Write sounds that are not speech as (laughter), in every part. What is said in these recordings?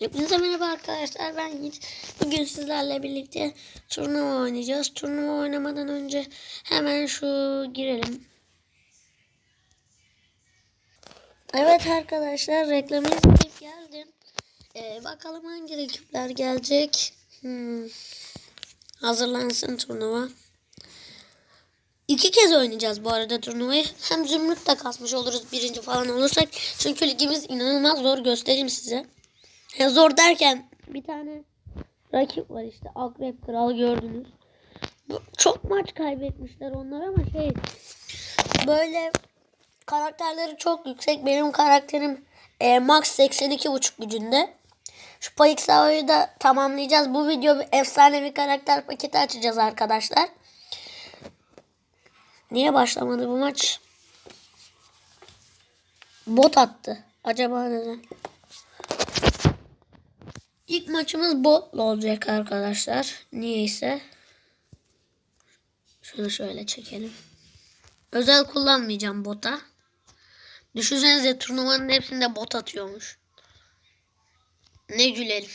Hepinize merhaba arkadaşlar ben Yiğit. Bugün sizlerle birlikte turnuva oynayacağız. Turnuva oynamadan önce hemen şu girelim. Evet arkadaşlar reklamı izleyip geldim. Ee, bakalım hangi rakipler gelecek. Hmm. Hazırlansın turnuva. İki kez oynayacağız bu arada turnuvayı. Hem zümrüt de kasmış oluruz birinci falan olursak. Çünkü ligimiz inanılmaz zor göstereyim size. Zor derken bir tane rakip var işte Akrep Kral gördünüz. Çok maç kaybetmişler onlar ama şey böyle karakterleri çok yüksek. Benim karakterim e, max 82.5 gücünde. Şu Payık Savaş'ı da tamamlayacağız. Bu video bir efsane bir karakter paketi açacağız arkadaşlar. Niye başlamadı bu maç? Bot attı. Acaba neden? İlk maçımız botla olacak arkadaşlar. Niyeyse. Şunu şöyle çekelim. Özel kullanmayacağım bota. Düşünsenize turnuvanın hepsinde bot atıyormuş. Ne gülerim.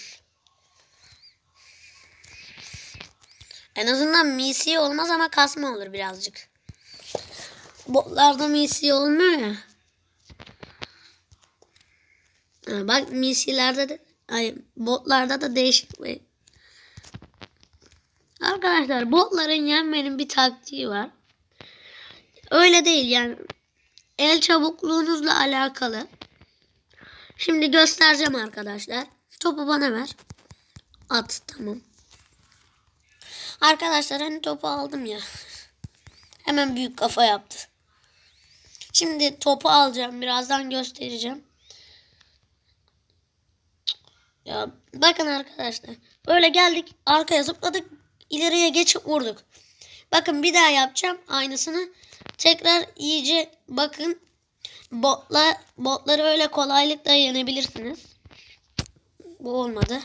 En azından misi olmaz ama kasma olur birazcık. Botlarda misi olmuyor ya. Bak misilerde de ay botlarda da değişik Arkadaşlar botların yenmenin bir taktiği var. Öyle değil yani el çabukluğunuzla alakalı. Şimdi göstereceğim arkadaşlar. Topu bana ver. At tamam. Arkadaşlar hani topu aldım ya. Hemen büyük kafa yaptı. Şimdi topu alacağım. Birazdan göstereceğim. Ya bakın arkadaşlar. Böyle geldik. Arkaya zıpladık. ileriye geçip vurduk. Bakın bir daha yapacağım aynısını. Tekrar iyice bakın. Botla, botları öyle kolaylıkla yenebilirsiniz. Bu olmadı.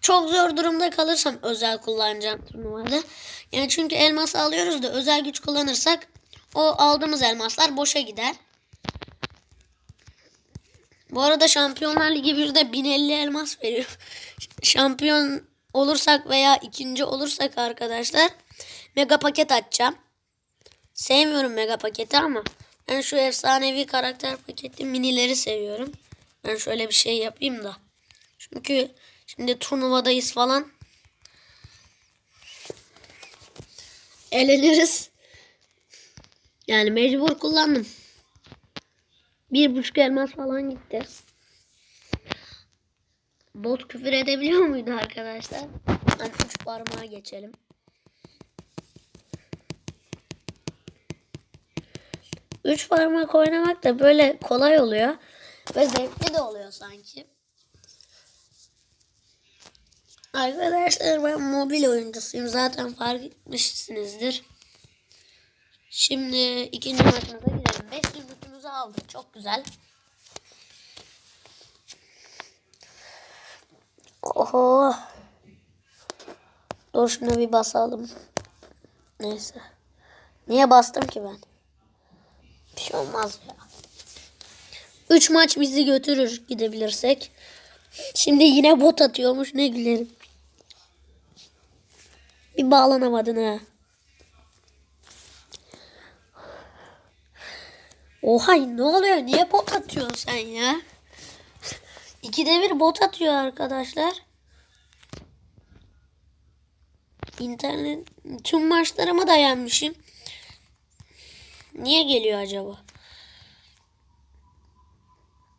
Çok zor durumda kalırsam özel kullanacağım turnuvada. Yani çünkü elmas alıyoruz da özel güç kullanırsak o aldığımız elmaslar boşa gider. Bu arada Şampiyonlar Ligi 1'de 1050 elmas veriyor. Şampiyon olursak veya ikinci olursak arkadaşlar mega paket açacağım. Sevmiyorum mega paketi ama ben şu efsanevi karakter paketi minileri seviyorum. Ben şöyle bir şey yapayım da. Çünkü şimdi turnuvadayız falan. Eleniriz. Yani mecbur kullandım. Bir buçuk elmas falan gitti. Bot küfür edebiliyor muydu arkadaşlar? Hani üç parmağa geçelim. Üç parmak oynamak da böyle kolay oluyor. Ve zevkli de oluyor sanki. Arkadaşlar ben mobil oyuncusuyum. Zaten fark etmişsinizdir. Şimdi ikinci maçımıza gidelim. 5 zümrütümüzü aldık. Çok güzel. Oho. Dur şunu bir basalım. Neyse. Niye bastım ki ben? Bir şey olmaz ya. 3 maç bizi götürür gidebilirsek. Şimdi yine bot atıyormuş ne gülerim. Bir bağlanamadın ha. Oha ne oluyor? Niye bot atıyorsun sen ya? İkide bir bot atıyor arkadaşlar. İnternet tüm maçlarımı da yenmişim. Niye geliyor acaba?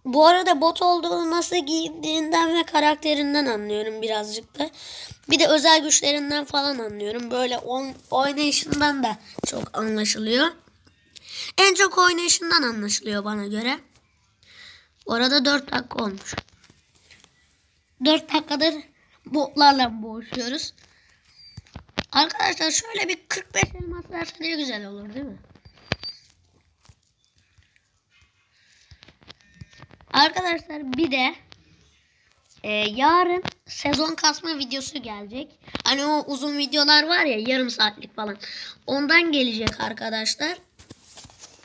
Bu arada bot olduğunu nasıl giydiğinden ve karakterinden anlıyorum birazcık da. Bir de özel güçlerinden falan anlıyorum. Böyle on, oynayışından da çok anlaşılıyor. En çok oynayışından anlaşılıyor bana göre. Orada 4 dakika olmuş. 4 dakikadır botlarla boğuşuyoruz. Arkadaşlar şöyle bir 45 elmas verse ne güzel olur değil mi? Arkadaşlar bir de e, yarın sezon kasma videosu gelecek. Hani o uzun videolar var ya yarım saatlik falan. Ondan gelecek arkadaşlar.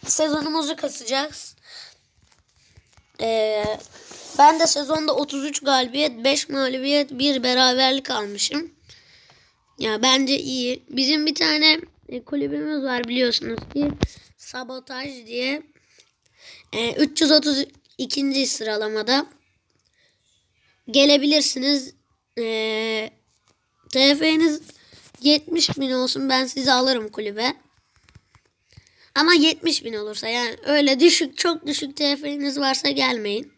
Sezonumuzu kasacağız. Ee, ben de sezonda 33 galibiyet, 5 mağlubiyet, 1 beraberlik almışım. Ya bence iyi. Bizim bir tane e, kulübümüz var biliyorsunuz ki Sabotaj diye. E, 332. sıralamada gelebilirsiniz. E, TF'niz 70 bin olsun ben sizi alırım kulübe. Ama 70 bin olursa yani öyle düşük çok düşük TF'niz varsa gelmeyin.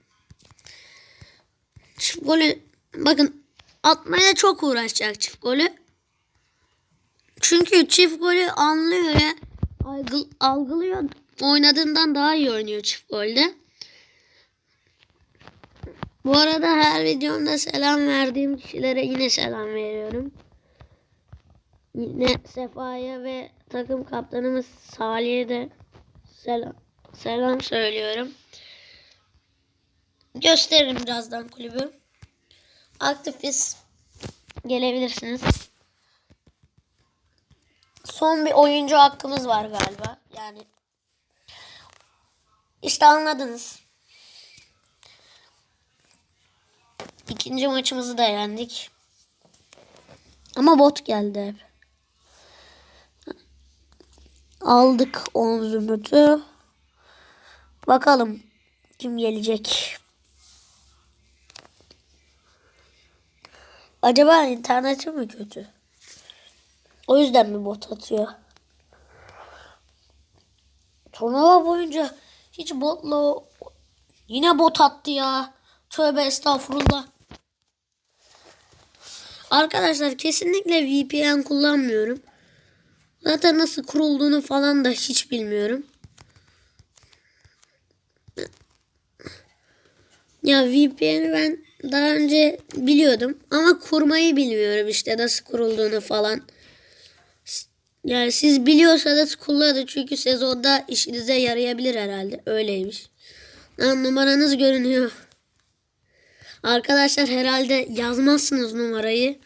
Çift golü bakın atmaya çok uğraşacak çift golü. Çünkü çift golü anlıyor ya. algı- algılıyor. Oynadığından daha iyi oynuyor çift golde. Bu arada her videomda selam verdiğim kişilere yine selam veriyorum. Yine Sefa'ya ve takım kaptanımız Salih'e de selam, selam söylüyorum. Gösteririm birazdan kulübü. Aktifiz. Gelebilirsiniz. Son bir oyuncu hakkımız var galiba. Yani işte anladınız. İkinci maçımızı da yendik. Ama bot geldi hep. Aldık 10 zümrütü. Bakalım kim gelecek. Acaba interneti mi kötü? O yüzden mi bot atıyor? Turnuva boyunca hiç botla yine bot attı ya. Tövbe estağfurullah. Arkadaşlar kesinlikle VPN kullanmıyorum. Zaten nasıl kurulduğunu falan da hiç bilmiyorum. Ya VPN'i ben daha önce biliyordum ama kurmayı bilmiyorum işte nasıl kurulduğunu falan. Yani siz biliyorsanız kullanın çünkü sezonda işinize yarayabilir herhalde. Öyleymiş. Lan numaranız görünüyor. Arkadaşlar herhalde yazmazsınız numarayı.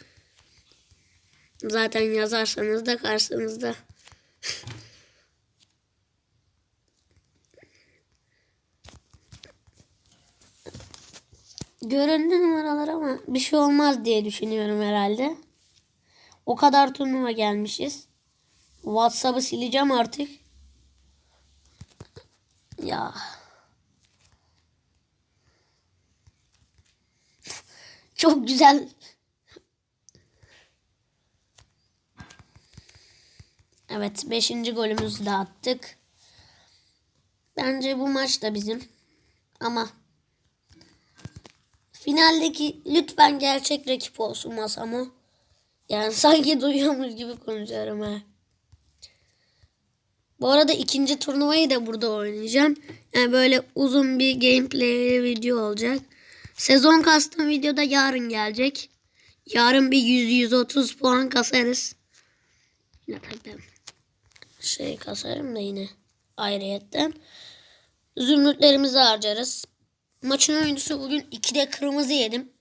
Zaten yazarsanız da karşınızda. Göründü numaralar ama bir şey olmaz diye düşünüyorum herhalde. O kadar turnuva gelmişiz. WhatsApp'ı sileceğim artık. Ya. Çok güzel. Evet 5. golümüzü de attık. Bence bu maç da bizim. Ama finaldeki lütfen gerçek rakip olsun Masamo. Yani (laughs) sanki duyuyormuş gibi konuşuyorum ha. Bu arada ikinci turnuvayı da burada oynayacağım. Yani böyle uzun bir gameplay video olacak. Sezon kastım videoda yarın gelecek. Yarın bir 100-130 puan kasarız. Ya tabii şey kasarım da yine ayrıyetten. Zümrütlerimizi harcarız. Maçın oyuncusu bugün 2'de kırmızı yedim.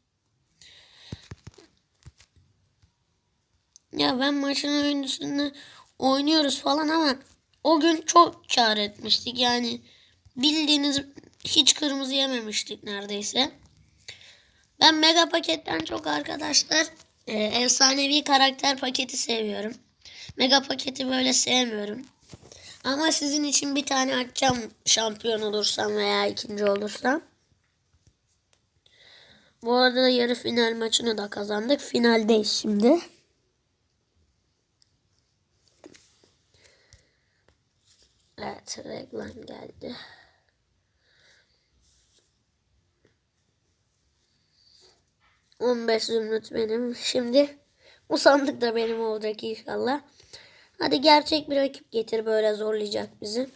Ya ben maçın oyuncusunu oynuyoruz falan ama o gün çok kar etmiştik. Yani bildiğiniz hiç kırmızı yememiştik neredeyse. Ben mega paketten çok arkadaşlar e, efsanevi karakter paketi seviyorum. Mega paketi böyle sevmiyorum. Ama sizin için bir tane açacağım şampiyon olursam veya ikinci olursam. Bu arada da yarı final maçını da kazandık. Finaldeyiz şimdi. Evet reklam geldi. On beş zümrüt benim. Şimdi bu sandık da benim olacak inşallah. Hadi gerçek bir rakip getir böyle zorlayacak bizi.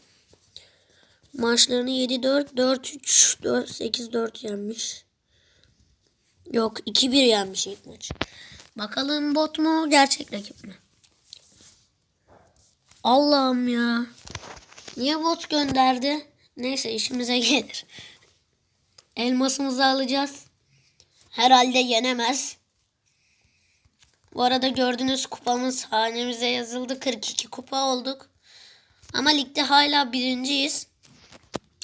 Maçlarını 7-4, 4-3, 4-8-4 yenmiş. Yok 2-1 yenmiş ilk maç. Bakalım bot mu gerçek rakip mi? Allah'ım ya. Niye bot gönderdi? Neyse işimize gelir. Elmasımızı alacağız. Herhalde yenemez. Bu arada gördüğünüz kupamız hanemize yazıldı. 42 kupa olduk. Ama ligde hala birinciyiz.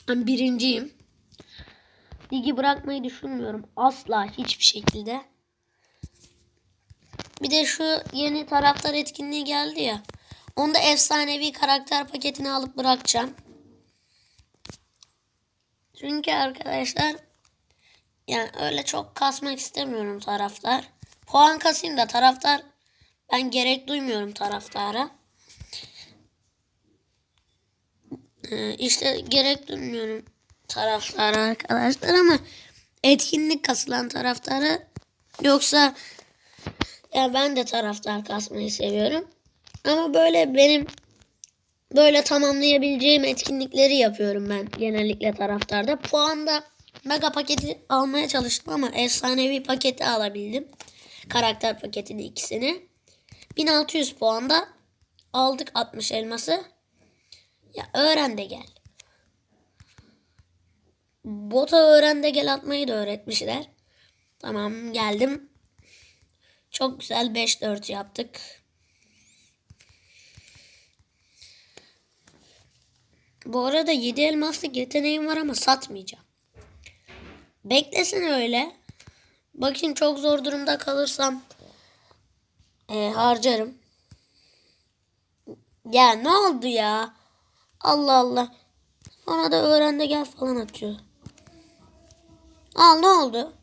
Ben birinciyim. ligi bırakmayı düşünmüyorum. Asla hiçbir şekilde. Bir de şu yeni taraftar etkinliği geldi ya. Onda efsanevi karakter paketini alıp bırakacağım. Çünkü arkadaşlar yani öyle çok kasmak istemiyorum taraftar. Puan kasayım da taraftar ben gerek duymuyorum taraftara. Ee, işte gerek duymuyorum taraftara arkadaşlar ama etkinlik kasılan taraftarı yoksa ya ben de taraftar kasmayı seviyorum. Ama böyle benim böyle tamamlayabileceğim etkinlikleri yapıyorum ben genellikle taraftarda. Puanda mega paketi almaya çalıştım ama efsanevi paketi alabildim. Karakter paketini ikisini. 1600 puanda aldık 60 elması. Ya öğren de gel. Bota öğren de gel atmayı da öğretmişler. Tamam geldim. Çok güzel 5-4 yaptık. Bu arada 7 elmaslık yeteneğim var ama satmayacağım. Beklesin öyle. Bakayım çok zor durumda kalırsam e, harcarım. Ya ne oldu ya? Allah Allah. Sonra da öğren de gel falan atıyor. Al ne oldu?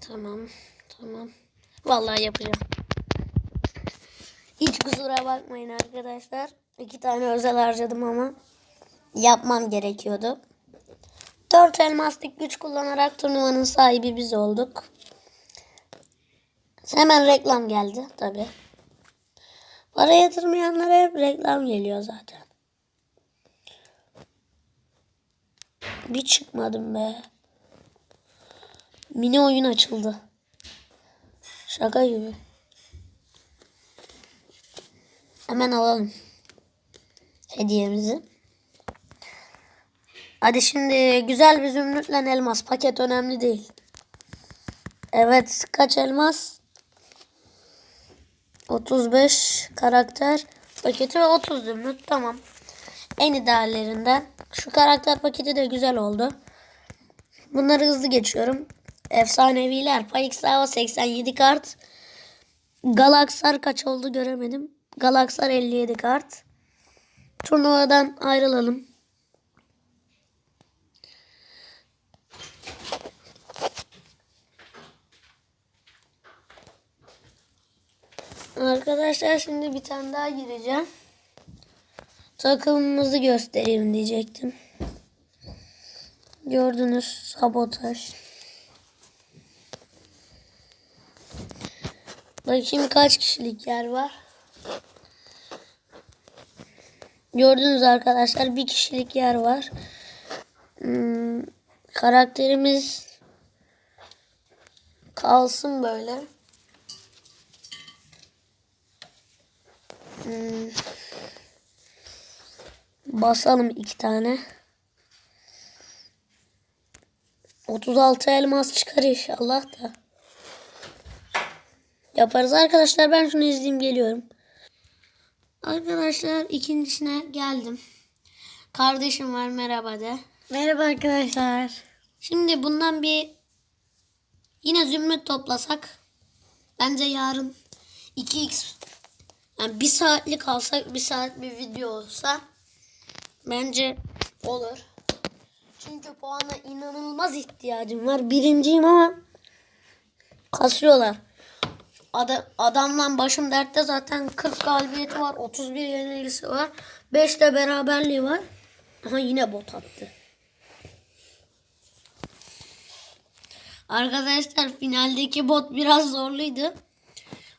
Tamam. Tamam. Vallahi yapacağım. Kusura bakmayın arkadaşlar. İki tane özel harcadım ama yapmam gerekiyordu. Dört elmaslık güç kullanarak turnuvanın sahibi biz olduk. Hemen reklam geldi tabi. Para yatırmayanlara hep reklam geliyor zaten. Bir çıkmadım be. Mini oyun açıldı. Şaka gibi. Hemen alalım. Hediyemizi. Hadi şimdi güzel bir zümrütle elmas. Paket önemli değil. Evet kaç elmas? 35 karakter paketi ve 30 zümrüt. Tamam. En ideallerinden. Şu karakter paketi de güzel oldu. Bunları hızlı geçiyorum. Efsaneviler. Payixao 87 kart. Galaksar kaç oldu göremedim. Galaksar 57 kart. Turnuvadan ayrılalım. Arkadaşlar şimdi bir tane daha gireceğim. Takımımızı göstereyim diyecektim. Gördünüz sabotaj. Bakayım kaç kişilik yer var. Gördünüz arkadaşlar bir kişilik yer var. Hmm, karakterimiz kalsın böyle. Hmm. Basalım iki tane. 36 elmas çıkar inşallah da. Yaparız arkadaşlar. Ben şunu izleyeyim geliyorum. Arkadaşlar ikincisine geldim. Kardeşim var merhaba de. Merhaba arkadaşlar. Şimdi bundan bir yine zümrüt toplasak bence yarın 2x yani bir saatlik alsak bir saat bir video olsa bence olur. Çünkü puana inanılmaz ihtiyacım var. Birinciyim ama kasıyorlar. Ada, adamla başım dertte zaten 40 galibiyeti var. 31 yenilgisi var. 5 de beraberliği var. Aha yine bot attı. Arkadaşlar finaldeki bot biraz zorluydu.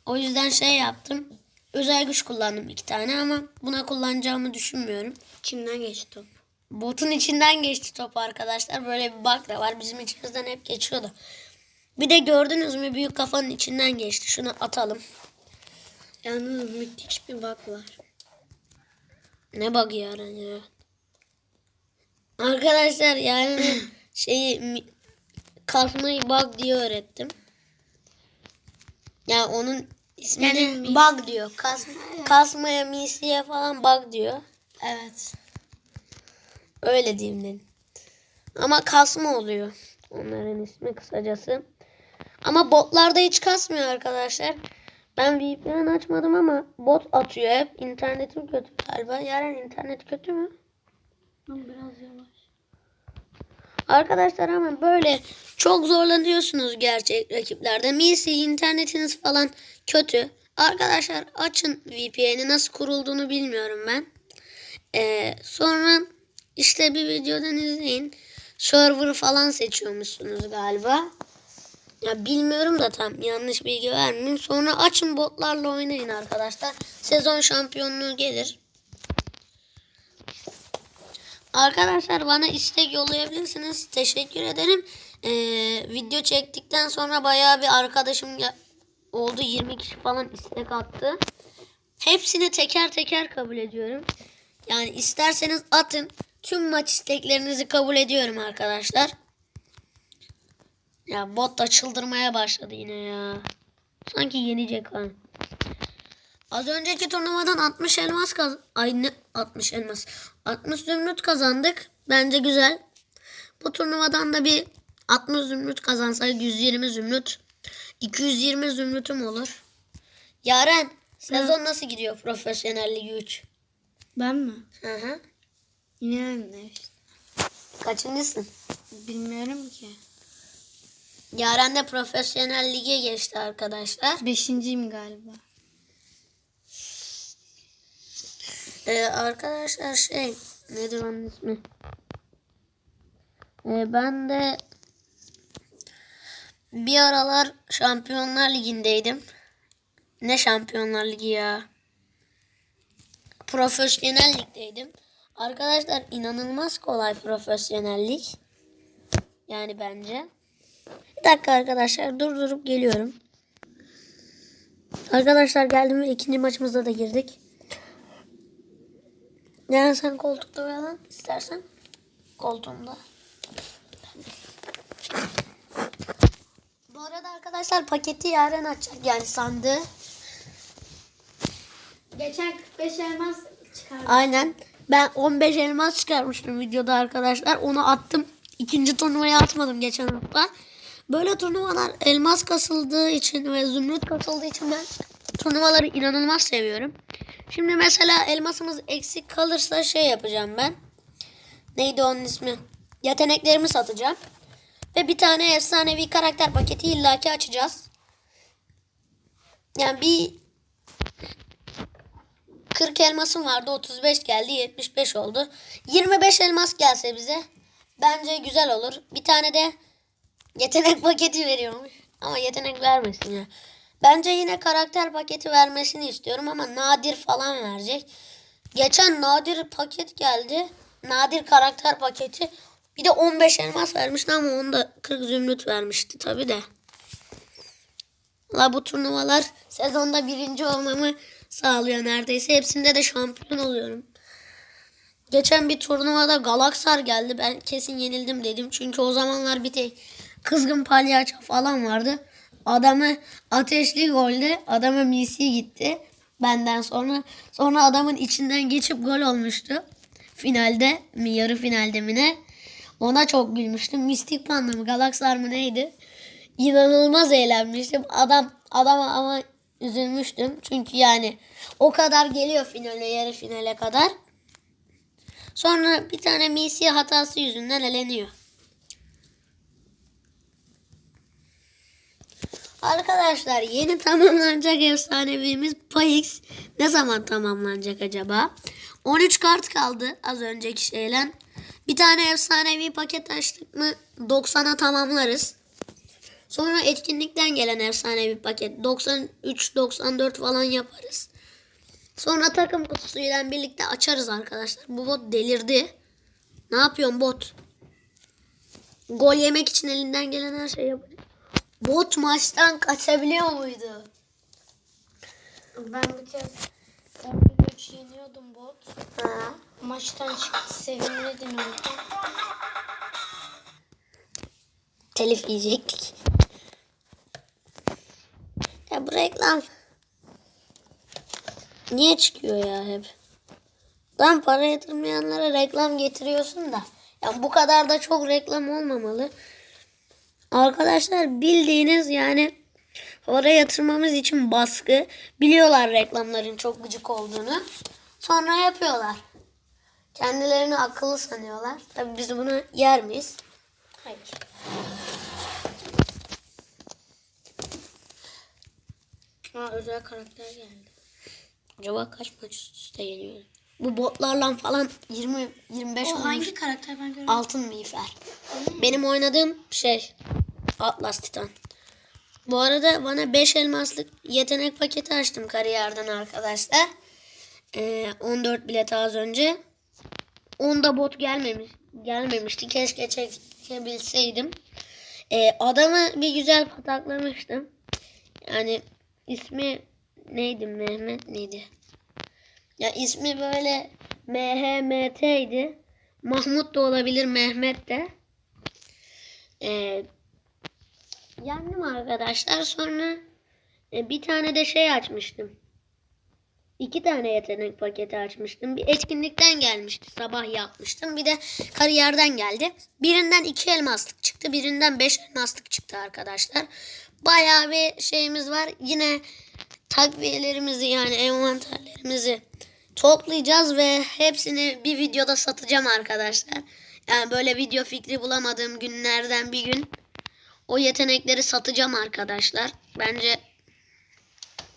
O yüzden şey yaptım. Özel güç kullandım iki tane ama buna kullanacağımı düşünmüyorum. Kimden geçti top? Botun içinden geçti top arkadaşlar. Böyle bir bak da var. Bizim içimizden hep geçiyordu. Bir de gördünüz mü büyük kafanın içinden geçti. Şunu atalım. Yalnız müthiş bir bak var. Ne bug yarın ya. Arkadaşlar yani (clears throat) şeyi kasmayı bug diye öğrettim. Yani onun ismini Yani bug diyor. Kas, kasmaya, misiye falan bug diyor. Evet. Öyle diyeyim dedim. Ama kasma oluyor. Onların ismi kısacası. Ama botlarda hiç kasmıyor arkadaşlar. Ben VPN açmadım ama bot atıyor hep. İnternetim kötü galiba. Yarın internet kötü mü? Biraz yavaş. Arkadaşlar ama böyle çok zorlanıyorsunuz gerçek rakiplerde. Misi internetiniz falan kötü. Arkadaşlar açın VPN'i nasıl kurulduğunu bilmiyorum ben. Ee, sonra işte bir videodan izleyin. Server falan seçiyormuşsunuz galiba. Ya bilmiyorum da tam yanlış bilgi vermeyeyim. Sonra açın botlarla oynayın arkadaşlar. Sezon şampiyonluğu gelir. Arkadaşlar bana istek yollayabilirsiniz. Teşekkür ederim. Ee, video çektikten sonra bayağı bir arkadaşım oldu. 20 kişi falan istek attı. Hepsini teker teker kabul ediyorum. Yani isterseniz atın. Tüm maç isteklerinizi kabul ediyorum arkadaşlar. Ya bot da çıldırmaya başladı yine ya. Sanki yenecek ha. Az önceki turnuvadan 60 elmas kaz... Ay ne 60 elmas. 60 zümrüt kazandık. Bence güzel. Bu turnuvadan da bir 60 zümrüt kazansak 120 zümrüt. 220 zümrütüm olur. Yaren sezon nasıl gidiyor profesyonel ligi 3? Ben mi? Hı hı. Yine ne işte. Kaçıncısın? Bilmiyorum ki. Yaren de profesyonel lige geçti arkadaşlar. Beşinciyim galiba. Ee, arkadaşlar şey nedir onun ismi? Ee, ben de bir aralar Şampiyonlar Ligi'ndeydim. Ne Şampiyonlar Ligi ya? Profesyonel ligdeydim. Arkadaşlar inanılmaz kolay profesyonellik. Yani bence. Dakika arkadaşlar durdurup geliyorum. Arkadaşlar geldim ve ikinci maçımıza da girdik. Yani sen koltukta uyan istersen. Koltuğumda. Bu arada arkadaşlar paketi yarın açacak yani sandığı. Geçen 45 elmas çıkardım. Aynen. Ben 15 elmas çıkarmıştım videoda arkadaşlar. Onu attım. İkinci turnuvaya atmadım geçen hafta. Böyle turnuvalar elmas kasıldığı için ve zümrüt kasıldığı için ben turnuvaları inanılmaz seviyorum. Şimdi mesela elmasımız eksik kalırsa şey yapacağım ben. Neydi onun ismi? Yeteneklerimi satacağım. Ve bir tane efsanevi karakter paketi illaki açacağız. Yani bir 40 elmasım vardı 35 geldi 75 oldu. 25 elmas gelse bize bence güzel olur. Bir tane de yetenek paketi veriyormuş. Ama yetenek vermesin ya. Bence yine karakter paketi vermesini istiyorum ama nadir falan verecek. Geçen nadir paket geldi. Nadir karakter paketi. Bir de 15 elmas vermişti ama onda 40 zümrüt vermişti tabi de. La bu turnuvalar sezonda birinci olmamı sağlıyor neredeyse. Hepsinde de şampiyon oluyorum. Geçen bir turnuvada Galaksar geldi. Ben kesin yenildim dedim. Çünkü o zamanlar bir tek kızgın palyaço falan vardı. Adamı ateşli golde adama misi gitti. Benden sonra sonra adamın içinden geçip gol olmuştu. Finalde mi yarı finalde mi ne? Ona çok gülmüştüm. Mistik Panda mı Galaksar mı neydi? İnanılmaz eğlenmiştim. Adam adama ama üzülmüştüm. Çünkü yani o kadar geliyor finale yarı finale kadar. Sonra bir tane misi hatası yüzünden eleniyor. Arkadaşlar yeni tamamlanacak efsanevimiz Payix ne zaman tamamlanacak acaba? 13 kart kaldı az önceki şeyle. Bir tane efsanevi paket açtık mı 90'a tamamlarız. Sonra etkinlikten gelen efsanevi paket 93-94 falan yaparız. Sonra takım kutusuyla birlikte açarız arkadaşlar. Bu bot delirdi. Ne yapıyorsun bot? Gol yemek için elinden gelen her şeyi yapacak. Bot maçtan kaçabiliyor muydu? Ben bir kez 11 yeniyordum bot. Ha. Maçtan çıktı sevinirdim orada. Telif yiyecektik. Ya bu reklam niye çıkıyor ya hep? Lan para yatırmayanlara reklam getiriyorsun da. Ya bu kadar da çok reklam olmamalı. Arkadaşlar bildiğiniz yani para yatırmamız için baskı. Biliyorlar reklamların çok gıcık olduğunu. Sonra yapıyorlar. Kendilerini akıllı sanıyorlar. Tabii biz bunu yer miyiz? Hayır. Aa, özel karakter geldi. Acaba kaç maç üst üste yeniyor? Bu botlarla falan 20 25 O olmuş. hangi karakter ben görmedim. Altın miğfer. Benim oynadığım şey Atlas Titan. Bu arada bana 5 elmaslık yetenek paketi açtım kariyerden arkadaşlar. Ee, 14 bilet az önce. Onda bot gelmemiş, gelmemişti. Keşke çekebilseydim. Ee, adamı bir güzel pataklamıştım. Yani ismi neydi? Mehmet neydi? Ya ismi böyle MHMT idi. Mahmut da olabilir, Mehmet de. Ee, yendim arkadaşlar. Sonra e, bir tane de şey açmıştım. İki tane yetenek paketi açmıştım. Bir etkinlikten gelmişti. Sabah yapmıştım. Bir de kariyerden geldi. Birinden iki elmaslık çıktı. Birinden beş elmaslık çıktı arkadaşlar. Bayağı bir şeyimiz var. Yine takviyelerimizi yani envanterlerimizi toplayacağız ve hepsini bir videoda satacağım arkadaşlar. Yani böyle video fikri bulamadığım günlerden bir gün o yetenekleri satacağım arkadaşlar. Bence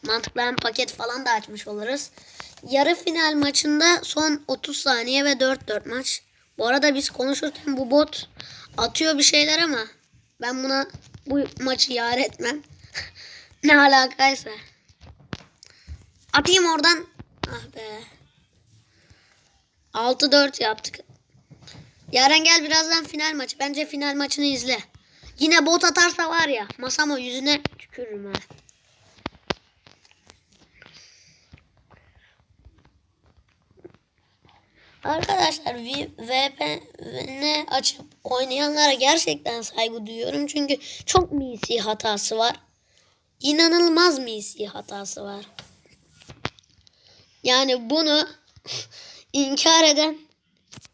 mantıklı hem paket falan da açmış oluruz. Yarı final maçında son 30 saniye ve 4-4 maç. Bu arada biz konuşurken bu bot atıyor bir şeyler ama ben buna bu maçı yar etmem. (laughs) ne alakaysa. Atayım oradan. Ah be. 6-4 yaptık. Yaren gel birazdan final maçı. Bence final maçını izle. Yine bot atarsa var ya masama yüzüne tükürürüm ha. Arkadaşlar V- VPN açıp oynayanlara gerçekten saygı duyuyorum. Çünkü çok misi hatası var. İnanılmaz misi hatası var. Yani bunu (laughs) inkar eden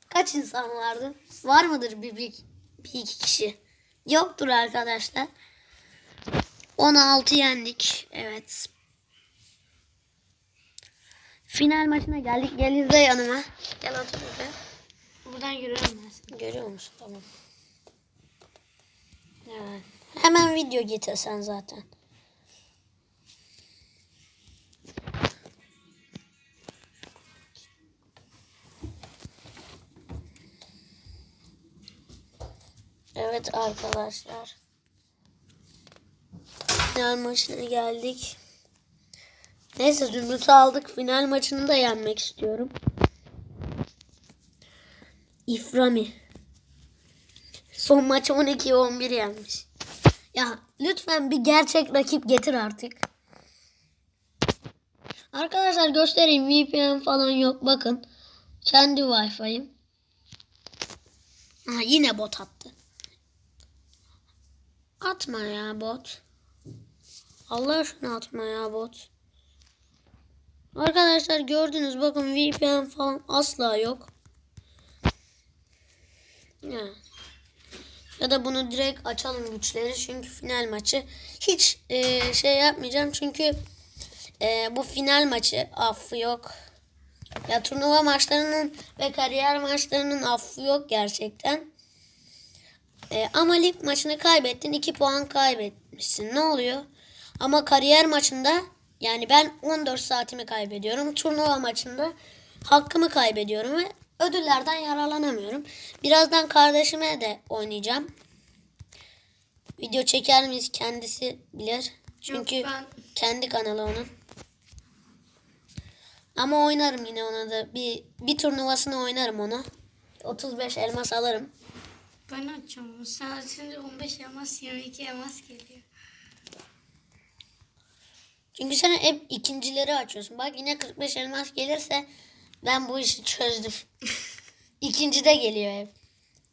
kaç insan vardı? Var mıdır bir, bir, bir iki kişi? Yoktur arkadaşlar. 16 yendik. Evet. Final maçına geldik. Gel izle yanıma. Gel otur buraya. Buradan görüyorum ben seni. Görüyor musun? Tamam. Evet. Hemen video getir sen zaten. Evet arkadaşlar. Final maçına geldik. Neyse Zümrüt'ü aldık. Final maçını da yenmek istiyorum. İframi. Son maçı 12'ye 11 yenmiş. Ya lütfen bir gerçek rakip getir artık. Arkadaşlar göstereyim. VPN falan yok. Bakın. Kendi Wi-Fi'm. Aha, yine bot attı. Atma ya bot. Allah aşkına atma ya bot. Arkadaşlar gördünüz bakın VPN falan asla yok. Ya. Ya da bunu direkt açalım güçleri çünkü final maçı hiç e, şey yapmayacağım çünkü e, bu final maçı affı yok. Ya turnuva maçlarının ve kariyer maçlarının affı yok gerçekten. E, ama lig maçını kaybettin 2 puan kaybetmişsin ne oluyor? Ama kariyer maçında yani ben 14 saatimi kaybediyorum. Turnuva maçında hakkımı kaybediyorum ve ödüllerden yararlanamıyorum. Birazdan kardeşime de oynayacağım. Video çeker miyiz kendisi bilir. Çünkü Yok, ben- kendi kanalı onun. Ama oynarım yine ona da. Bir, bir turnuvasını oynarım ona. 35 elmas alırım. Ben açacağım. Sen şimdi 15 elmas 22 elmas geliyor. Çünkü sen hep ikincileri açıyorsun. Bak yine 45 elmas gelirse ben bu işi çözdüm. (laughs) İkinci de geliyor hep.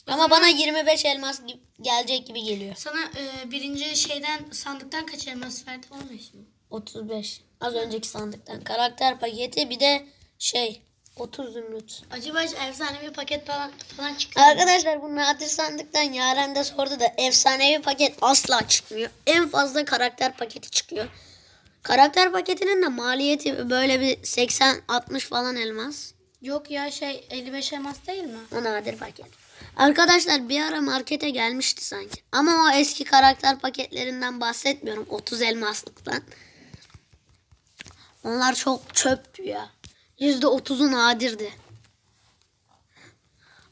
Ama bana 25 elmas gi- gelecek gibi geliyor. Sana e, birinci şeyden sandıktan kaç elmas verdi? 15 mi? 35. Az önceki sandıktan. Karakter paketi bir de şey 30 zümrüt. Acaba hiç efsanevi paket falan falan çıktı mı? Arkadaşlar bu nadir sandıktan Yaren de sordu da efsanevi paket asla çıkmıyor. En fazla karakter paketi çıkıyor. Karakter paketinin de maliyeti böyle bir 80-60 falan elmas. Yok ya şey 55 elmas değil mi? O nadir paket. Arkadaşlar bir ara markete gelmişti sanki. Ama o eski karakter paketlerinden bahsetmiyorum. 30 elmaslıktan. Onlar çok çöptü ya. %30'u nadirdi.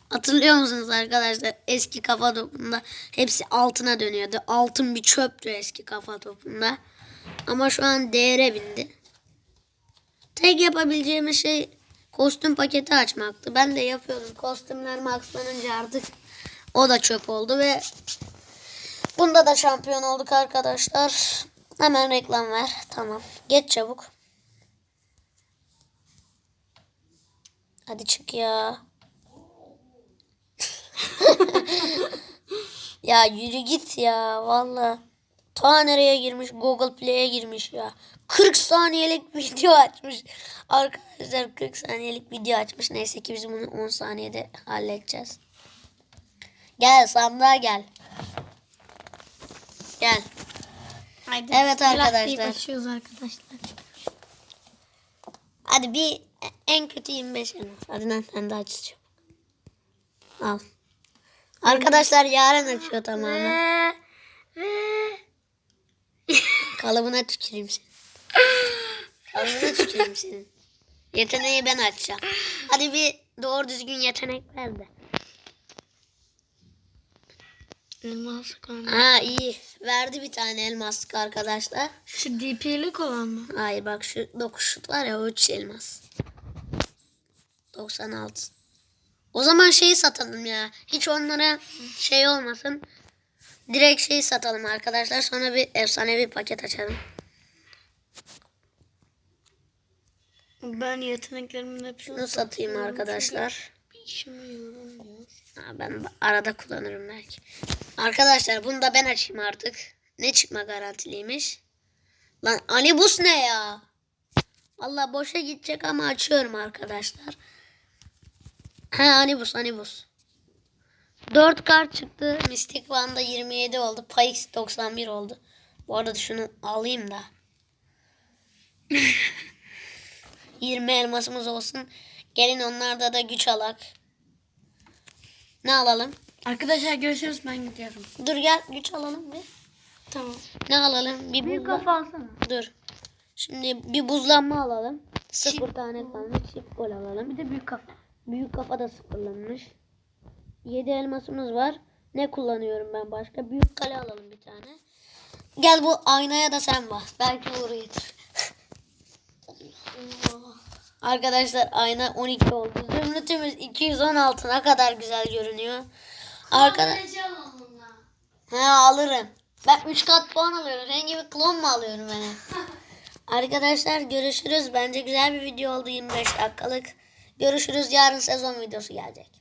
Hatırlıyor musunuz arkadaşlar? Eski kafa topunda hepsi altına dönüyordu. Altın bir çöptü eski kafa topunda. Ama şu an değere bindi. Tek yapabileceğimiz şey kostüm paketi açmaktı. Ben de yapıyordum. Kostümler maxlanınca artık o da çöp oldu ve bunda da şampiyon olduk arkadaşlar. Hemen reklam ver. Tamam. Geç çabuk. Hadi çık ya. ya yürü git ya valla. Ta nereye girmiş? Google Play'e girmiş ya. 40 saniyelik (laughs) video açmış. Arkadaşlar 40 saniyelik video açmış. Neyse ki biz bunu 10 saniyede halledeceğiz. Gel sandığa gel. Gel. Haydi. Evet arkadaşlar. arkadaşlar. Hadi bir en kötü 25 elmas. Hadi lan sen de aç çabuk. Al. Arkadaşlar yarın açıyor tamamen. (laughs) Kalıbına tüküreyim seni. Kalıbına tüküreyim senin. Yeteneği ben açacağım. Hadi bir doğru düzgün yetenek ver de. Elmas kan. Ha iyi. Verdi bir tane elmaslık arkadaşlar. Şu DP'lik olan mı? Hayır bak şu 9 şut var ya o 3 elmas. 96. O zaman şeyi satalım ya. Hiç onlara şey olmasın. Direkt şeyi satalım arkadaşlar. Sonra bir efsanevi paket açalım. Ben yeteneklerimin hepsini satayım arkadaşlar. Bir işime yaramıyor. Ha, ben arada kullanırım belki. Arkadaşlar bunu da ben açayım artık. Ne çıkma garantiliymiş. Lan Anibus ne ya? Valla boşa gidecek ama açıyorum arkadaşlar. He Anibus Anibus. 4 kart çıktı. Mystic One'da 27 oldu. Pyx 91 oldu. Bu arada şunu alayım da. (laughs) 20 elmasımız olsun. Gelin onlarda da güç alak. Ne alalım? Arkadaşlar görüşürüz ben gidiyorum. Dur gel güç alalım bir. Tamam. Ne alalım? Bir Büyük buzla- kafa alsana. Dur. Şimdi bir buzlanma alalım. Sıfır tane kalmış. Çift gol alalım. Bir de büyük kafa. Büyük kafa da sıfırlanmış. 7 elmasımız var. Ne kullanıyorum ben başka? Büyük kale alalım bir tane. Gel bu aynaya da sen bak. Belki uğru getir. (laughs) Arkadaşlar ayna 12 oldu. Zümrütümüz 216 ne kadar güzel görünüyor. Arkadaş He alırım. Ben 3 kat puan alıyorum. Senin gibi klon mu alıyorum ben? (laughs) Arkadaşlar görüşürüz. Bence güzel bir video oldu 25 dakikalık. Görüşürüz. Yarın sezon videosu gelecek.